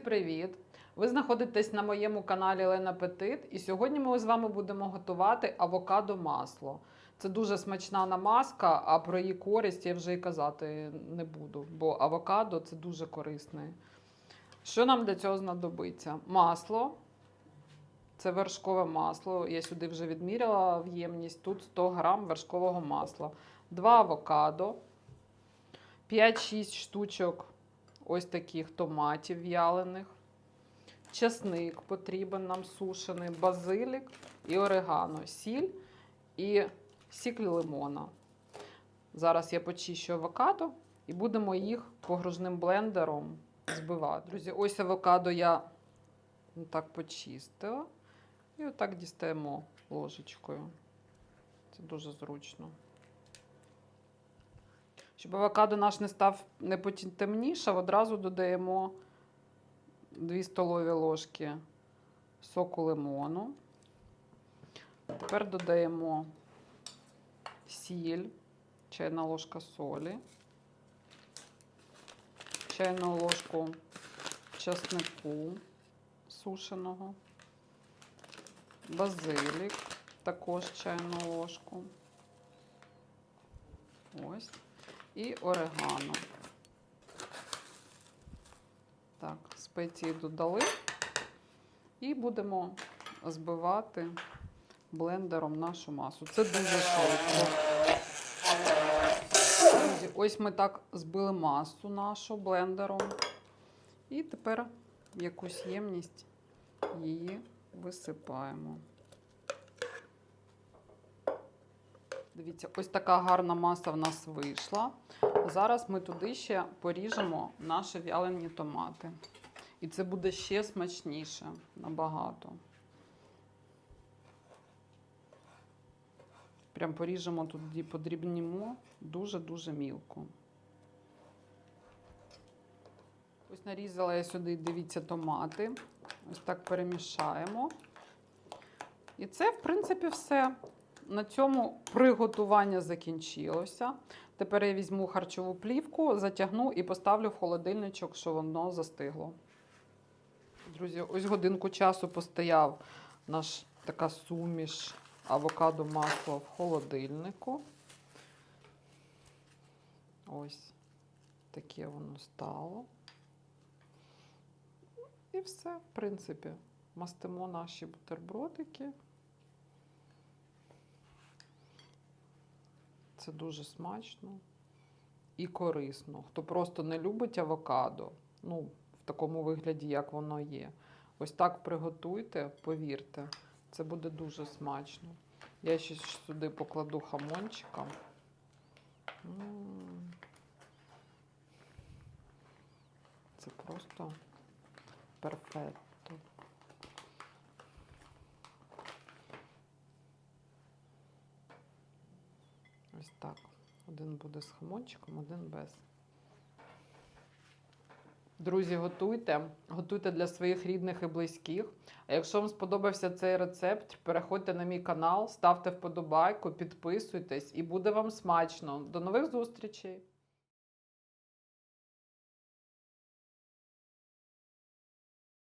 привіт! Ви знаходитесь на моєму каналі Лена Петит, і сьогодні ми з вами будемо готувати авокадо масло. Це дуже смачна намазка, а про її користь я вже і казати не буду, бо авокадо це дуже корисне. Що нам для цього знадобиться? Масло. Це вершкове масло. Я сюди вже відміряла в ємність. Тут 100 грам вершкового масла, 2 авокадо, 5-6 штучок ось таких томатів в'ялених. Часник потрібен нам сушений, базилік і орегано, сіль і сік лимона. Зараз я почищу авокадо і будемо їх погружним блендером збивати. Друзі, ось авокадо я так почистила. І отак дістаємо ложечкою. Це дуже зручно. Щоб авокадо наш не став не потім темнішав, одразу додаємо 2 столові ложки соку лимону. Тепер додаємо сіль, чайна ложка солі, чайну ложку часнику сушеного, базилік, також чайну ложку. Ось і орегано. Так, спеції додали. І будемо збивати блендером нашу масу. Це дуже швидко. Ось ми так збили масу нашу блендером. І тепер якусь ємність її висипаємо. Дивіться, ось така гарна маса в нас вийшла. Зараз ми туди ще поріжемо наші в'ялені томати. І це буде ще смачніше набагато. Прям поріжемо туди, подрібнімо дуже-дуже мілко. Ось нарізала я сюди, дивіться, томати. Ось так перемішаємо. І це, в принципі, все. На цьому приготування закінчилося. Тепер я візьму харчову плівку, затягну і поставлю в холодильничок, щоб воно застигло. Друзі, ось годинку часу постояв наш така суміш авокадо масло в холодильнику. Ось таке воно стало. І все, в принципі, мастимо наші бутербродики. Це дуже смачно і корисно. Хто просто не любить авокадо, ну, в такому вигляді, як воно є. Ось так приготуйте, повірте, це буде дуже смачно. Я ще сюди покладу хамончика. Це просто перфетто. Ось так. Один буде з хамончиком, один без. Друзі, готуйте, готуйте для своїх рідних і близьких. А якщо вам сподобався цей рецепт, переходьте на мій канал, ставте вподобайку, підписуйтесь і буде вам смачно. До нових зустрічей!